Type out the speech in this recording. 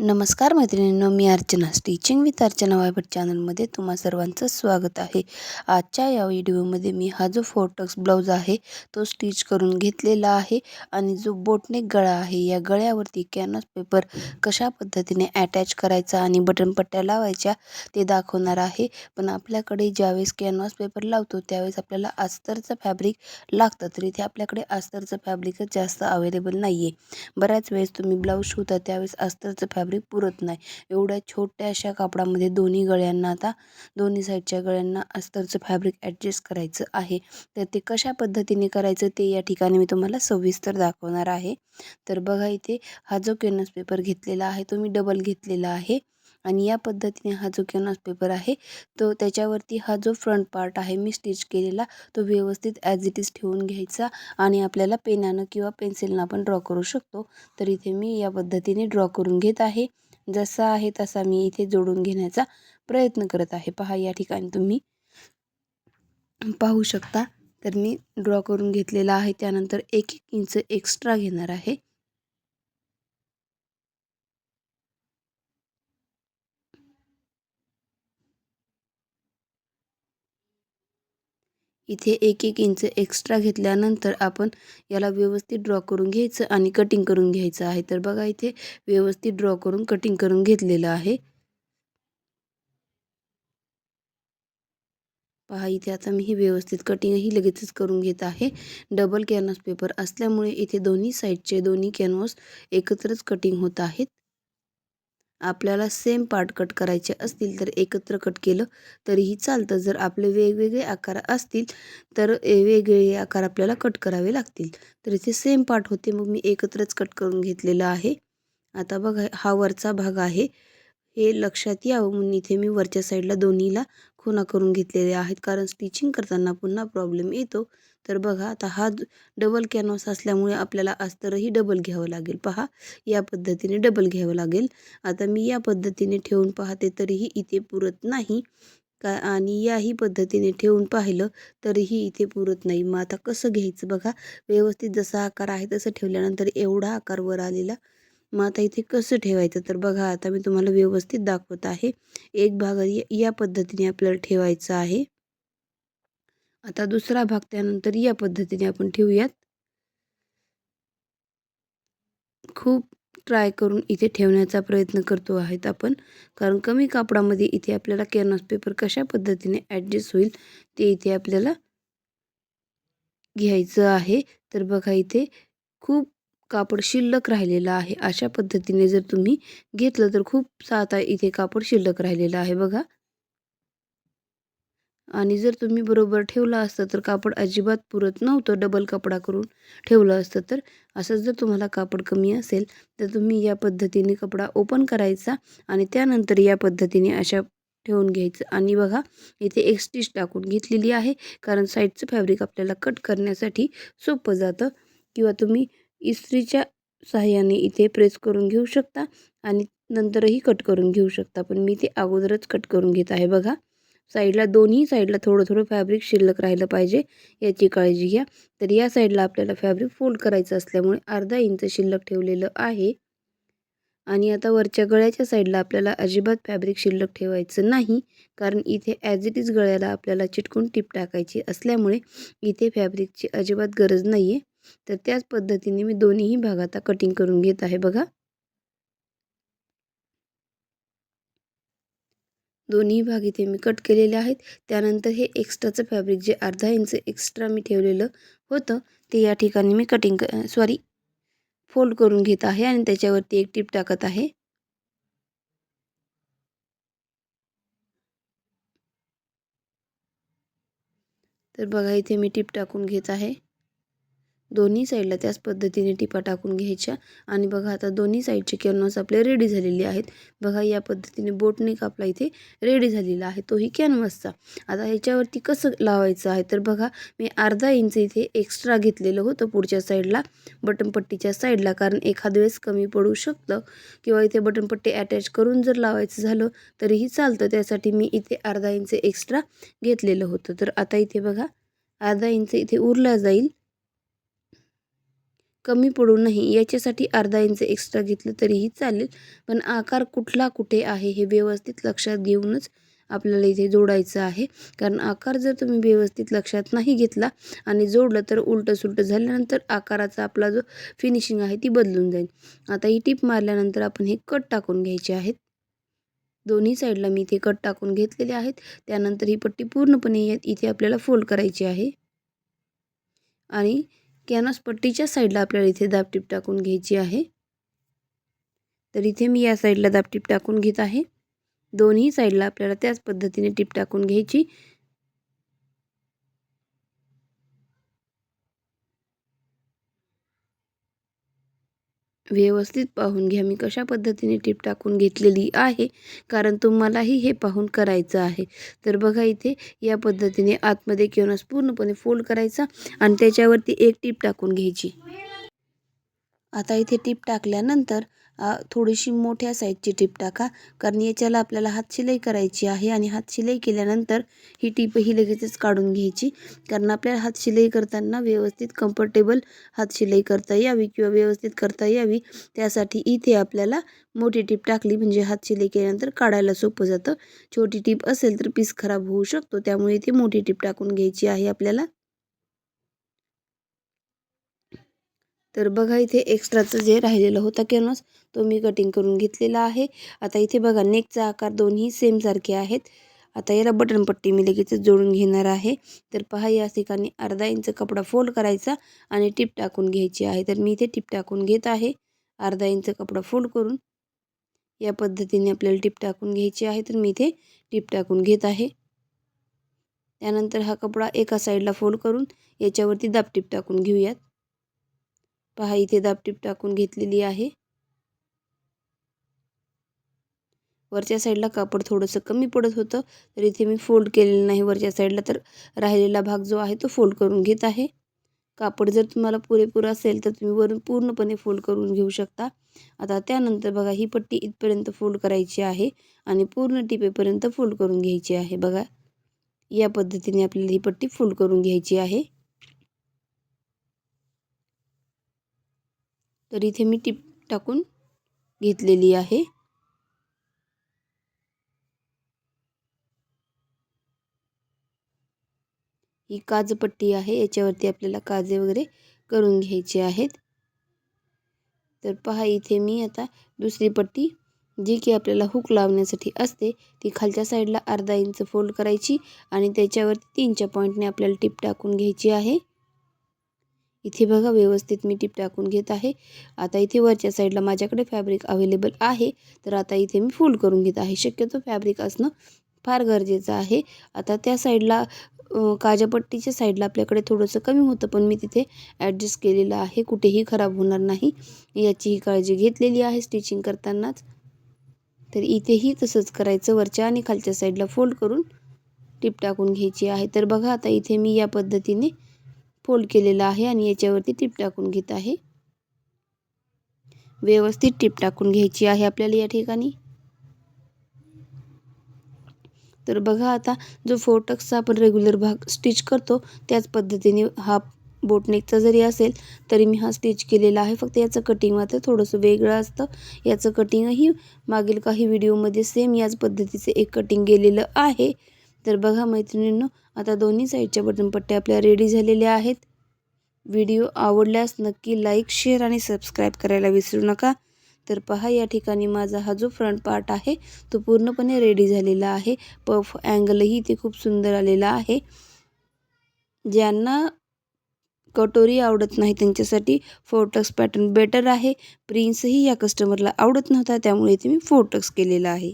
नमस्कार मैत्रिणींनो मी अर्चना. स्टिचिंग विथ अर्चना वायबट चॅनलमध्ये तुम्हा सर्वांचं स्वागत आहे. आजच्या या व्हिडिओमध्ये मी हा जो फोटक्स ब्लाऊज आहे तो स्टिच करून घेतलेला आहे आणि जो बोटनेक गळा आहे या गळ्यावरती कॅनव्हास पेपर कशा पद्धतीने अटॅच करायचा आणि बटन पट्ट्या लावायच्या ते दाखवणार आहे. पण आपल्याकडे ज्यावेळेस कॅनव्हास पेपर लावतो त्यावेळेस आपल्याला अस्तरचं फॅब्रिक लागतं तर इथे आपल्याकडे अस्तरचं फॅब्रिकच जास्त अवेलेबल नाही आहे बऱ्याच वेळेस तुम्ही ब्लाऊज शिवता त्यावेळेस अस्तरचं फॅब्रिक फॅब्रिक पुरत नाही. एवढ्या छोट्याशा कापडामध्ये दोन्ही गळ्यांना आता दोन्ही साईडच्या गळ्यांना अस्तरचं फॅब्रिक ॲडजस्ट करायचं आहे. तर ते कशा पद्धतीने करायचं ते या ठिकाणी मी तुम्हाला सविस्तर दाखवणार आहे. तर बघा इथे हा जो कॅनव्हास पेपर घेतलेला आहे तो मी डबल घेतलेला आहे. आणि या पद्धतीने हा जो कॅनव्हास पेपर आहे तो त्याच्यावरती हा जो फ्रंट पार्ट आहे मी स्टिच केलेला तो व्यवस्थित ॲज इट इज ठेवून घ्यायचा आणि आपल्याला पेनानं किंवा पेन्सिलनं पण ड्रॉ करू शकतो. तर इथे मी या पद्धतीने ड्रॉ करून घेत आहे. जसा आहे तसा मी इथे जोडून घेण्याचा प्रयत्न करत आहे. पहा या ठिकाणी तुम्ही पाहू शकता. तर मी ड्रॉ करून घेतलेला आहे. त्यानंतर एक एक इंच एक्स्ट्रा घेणार आहे. इथे एक एक इंच एक्स्ट्रा घेतल्यानंतर आपण याला व्यवस्थित ड्रॉ करून घ्यायचं आणि कटिंग करून घ्यायचं आहे. तर बघा इथे व्यवस्थित ड्रॉ करून कटिंग करून घेतलेलं आहे. पहा इथे आता मी ही व्यवस्थित कटिंगही लगेचच करून घेत आहे. डबल कॅनव्हास पेपर असल्यामुळे इथे दोन्ही साईडचे दोन्ही कॅनव्हास एकत्रच कटिंग होत आहेत. आपल्याला सेम पार्ट कट करायचे असतील तर एकत्र कट केलं तरीही चालतं. जर आपले वेगवेगळे आकार असतील तर वेगवेगळे आकार आपल्याला कट करावे लागतील. तर इथे सेम पार्ट होते. मग मी एकत्रच कट करून घेतलेलं आहे. आता बघा हा वरचा भाग आहे. हे लक्षात यावं. म्हणून इथे मी वरच्या साईडला दोन्हीला खुणा करून घेतलेले आहेत. कारण स्टिचिंग करताना पुन्हा प्रॉब्लेम येतो. तर बघा आता हा डबल कॅनव्हास असल्यामुळे आपल्याला अस्तरही डबल घ्यावं लागेल. पहा या पद्धतीने डबल घ्यावं लागेल. आता मी या पद्धतीने ठेवून पाहते तरीही इथे पुरत नाही. का आणि याही पद्धतीने ठेवून पाहिलं तरीही इथे पुरत नाही. मग आता कसं घ्यायचं बघा? व्यवस्थित जसा आकार आहे तसं ठेवल्यानंतर एवढा आकार वर आलेला. मग आता इथे कसं ठेवायचं? तर बघा आता मी तुम्हाला व्यवस्थित दाखवत आहे. एक भाग या पद्धतीने आपल्याला ठेवायचा आहे. आता दुसरा भाग त्यानंतर या पद्धतीने आपण ठेवूयात. खूप ट्राय करून इथे ठेवण्याचा प्रयत्न करतो आहेत आपण. कारण कमी कापडामध्ये इथे आपल्याला कॅनव्हास पेपर कशा पद्धतीने ॲडजस्ट होईल ते इथे आपल्याला घ्यायचं आहे. तर बघा इथे खूप कापड शिल्लक राहिलेलं आहे. अशा पद्धतीने जर तुम्ही घेतलं तर खूप साता इथे कापड शिल्लक राहिलेलं आहे बघा. आणि जर तुम्ही बरोबर ठेवलं असतं तर कापड अजिबात पुरत नव्हतं डबल कपडा करून ठेवलं असतं तर. असंच जर तुम्हाला कापड कमी असेल तर तुम्ही या पद्धतीने कपडा ओपन करायचा आणि त्यानंतर या पद्धतीने अशा ठेवून घ्यायचं. आणि बघा इथे एक स्टिच टाकून घेतलेली आहे कारण साईडचं फॅब्रिक आपल्याला कट करण्यासाठी सोपं जातं. किंवा तुम्ही इस्त्रीच्या सहाय्याने इथे प्रेस करून घेऊ शकता आणि नंतरही कट करून घेऊ शकता. पण मी ते अगोदरच कट करून घेत आहे बघा. साईडला दोन्ही साईडला थोडं थोडं फॅब्रिक शिल्लक राहिलं पाहिजे याची काळजी घ्या. तर या साईडला आपल्याला फॅब्रिक फोल्ड करायचं असल्यामुळे अर्धा इंच शिल्लक ठेवलेलं आहे. आणि आता वरच्या गळ्याच्या साईडला आपल्याला अजिबात फॅब्रिक शिल्लक ठेवायचं नाही कारण इथे ॲज इट इज गळ्याला आपल्याला चिटकून टिप टाकायची असल्यामुळे इथे फॅब्रिकची अजिबात गरज नाही आहे तर त्याच पद्धतीने मी दोन्हीही भाग आता कटिंग करून घेत आहे बघा. दोन्ही भाग इथे मी कट केलेले आहेत. त्यानंतर हे एक्स्ट्राचं फॅब्रिक जे अर्धा इंच एक्स्ट्रा मी ठेवलेलं होतं ते या ठिकाणी मी कटिंग सॉरी फोल्ड करून घेत आहे आणि त्याच्यावरती एक टीप टाकत आहे. तर बघा इथे मी टीप टाकून घेत आहे. दोन्ही साईडला त्याच पद्धतीने टिपा टाकून घ्यायच्या. आणि बघा आता दोन्ही साईडचे कॅनव्हास आपले रेडी झालेले आहेत. बघा या पद्धतीने बोटनेक आपला इथे रेडी झालेला आहे. तोही कॅनव्हासचा. आता ह्याच्यावरती कसं लावायचं आहे? तर बघा मी अर्धा इंच इथे एक्स्ट्रा घेतलेलं होतं पुढच्या साईडला बटनपट्टीच्या साईडला. कारण एखाद वेळेस कमी पडू शकतं. किंवा इथे बटनपट्टी अटॅच करून जर लावायचं झालं तरीही चालतं. त्यासाठी मी इथे अर्धा इंच एक्स्ट्रा घेतलेलं होतं. तर आता इथे बघा अर्धा इंच इथे उरला जाईल. कमी पडू नये याच्यासाठी अर्धा इंच एक्स्ट्रा घेतलं तरीही चालेल. पण आकार कुठला कुठे आहे हे व्यवस्थित लक्षात घेऊनच आपल्याला इथे जोडायचं आहे. कारण आकार जर तुम्ही व्यवस्थित लक्षात नाही घेतला आणि जोडलं तर उलटं सुलटं झाल्यानंतर आकाराचा आपला जो फिनिशिंग आहे ती बदलून जाईल. आता ही टीप मारल्यानंतर आपण हे कट टाकून घ्यायचे आहेत. दोन्ही साईडला मी इथे कट टाकून घेतलेले आहेत. त्यानंतर ही पट्टी पूर्णपणे इथे आपल्याला फोल्ड करायची आहे. आणि कॅनॉस पट्टीच्या साईडला आपल्याला इथे दाबटीप टाकून घ्यायची आहे. तर इथे मी या साईडला दाबटीप टाकून घेत आहे. दोन्ही साईडला आपल्याला त्याच पद्धतीने टीप टाकून घ्यायची. व्यवस्थित पाहून घ्या. मी कशा पद्धतीने टीप टाकून घेतलेली आहे? कारण तुम्हालाही हे पाहून करायचं आहे. तर बघा इथे या पद्धतीने आतमध्ये किंवा पूर्णपणे फोल्ड करायचा आणि त्याच्यावरती एक टीप टाकून घ्यायची. आता इथे टीप टाकल्यानंतर थोडीशी मोठ्या साईजची टीप टाका. कारण याच्याला आपल्याला हात शिलाई करायची आहे आणि हात शिलाई केल्यानंतर ही टीप ही लगेचच काढून घ्यायची. कारण आपल्याला हात शिलाई करताना व्यवस्थित कम्फर्टेबल हात शिलाई करता यावी किंवा व्यवस्थित करता यावी. त्यासाठी इथे आपल्याला मोठी टीप टाकली म्हणजे हात शिलाई केल्यानंतर काढायला सोपं जातं. छोटी टीप असेल तर पीस खराब होऊ शकतो. त्यामुळे इथे मोठी टीप टाकून घ्यायची आहे आपल्याला. तर बघा इथे एक्स्ट्राचं जे राहिलेलं होतं कॅनॉस तो मी कटिंग करून घेतलेला आहे. आता इथे बघा नेकचा आकार दोन्ही सेम सारखे आहेत. आता याला बटन पट्टी मी लगेच जोडून घेणार आहे. तर पहा या ठिकाणी अर्धा इंच कपडा फोल्ड करायचा आणि टिप टाकून घ्यायची आहे. तर मी इथे टिप टाकून घेत आहे. अर्धा इंच कपडा फोल्ड करून या पद्धतीने आपल्याला टिप टाकून घ्यायची आहे. तर मी इथे टिप टाकून घेत आहे. त्यानंतर हा कपडा एका साईडला फोल्ड करून याच्यावरती दाबटीप टाकून घेऊयात. पहा इथे दापटीप टाकून घेतलेली आहे. वरच्या साईडला कापड थोडंसं कमी पडत होतं तर इथे मी फोल्ड केलेलं नाही. वरच्या साईडला तर राहिलेला भाग जो आहे तो फोल्ड करून घेत आहे. कापड जर तुम्हाला पुरेपूर असेल तर तुम्ही वरून पूर्णपणे फोल्ड करून घेऊ शकता. आता त्यानंतर बघा ही पट्टी इथपर्यंत फोल्ड करायची आहे आणि पूर्ण टिपेपर्यंत फोल्ड करून घ्यायची आहे. बघा या पद्धतीने आपल्याला ही पट्टी फोल्ड करून घ्यायची आहे. तर इथे मी टिप टाकून घेतलेली आहे. ही काजपट्टी आहे याच्यावरती आपल्याला काजे वगैरे करून घ्यायचे आहेत. तर पहा इथे मी आता दुसरी पट्टी जी की आपल्याला हुक लावण्यासाठी असते ती खालच्या साईडला अर्धा इंच फोल्ड करायची आणि त्याच्यावरती तीनच्या पॉईंटने आपल्याला टिप टाकून घ्यायची आहे. इथे बघा व्यवस्थित मी टीप टाकून घेत आहे. आता इथे वरच्या साईडला माझ्याकडे फॅब्रिक अवेलेबल आहे. तर आता इथे मी फोल्ड करून घेत आहे. शक्यतो फॅब्रिक असणं फार गरजेचं आहे. आता त्या साईडला काजापट्टीच्या साईडला आपल्याकडे थोडंसं कमी होतं पण मी तिथे ॲडजस्ट केलेलं आहे. कुठेही खराब होणार नाही. याचीही काळजी घेतलेली आहे स्टिचिंग करतानाच. तर इथेही तसंच करायचं. वरच्या आणि खालच्या साईडला फोल्ड करून टिप टाकून घ्यायची आहे. तर बघा आता इथे मी या पद्धतीने फोल्ड केलेला आहे आणि याच्यावरती टीप टाकून घेत आहे. व्यवस्थित टीप टाकून घ्यायची आहे आपल्याला या ठिकाणी. तर बघा आता जो फोटक्सचा आपण रेग्युलर भाग स्टिच करतो त्याच पद्धतीने हा बोटनेकचा जरी असेल तरी मी हा स्टिच केलेला आहे. फक्त याचं कटिंग मात्र थोडंसं वेगळं असतं. याचं कटिंगही मागील काही व्हिडिओमध्ये सेम याच पद्धतीचे एक कटिंग गेलेलं आहे. तर बघा मैत्रिणींनो आता दोन्ही साईडच्या बटनपट्ट्या आपल्या रेडी झालेल्या आहेत. व्हिडिओ आवडल्यास नक्की लाईक शेअर आणि सबस्क्राईब करायला विसरू नका. तर पहा या ठिकाणी माझा हा जो फ्रंट पार्ट आहे तो पूर्णपणे रेडी झालेला आहे. पफ अँगलही ते खूप सुंदर आलेला आहे. ज्यांना कटोरी आवडत नाही त्यांच्यासाठी फोर्टक्स पॅटर्न बेटर आहे. प्रिन्सही या कस्टमरला आवडत नव्हता त्यामुळे ते मी फोर्टक्स केलेला आहे.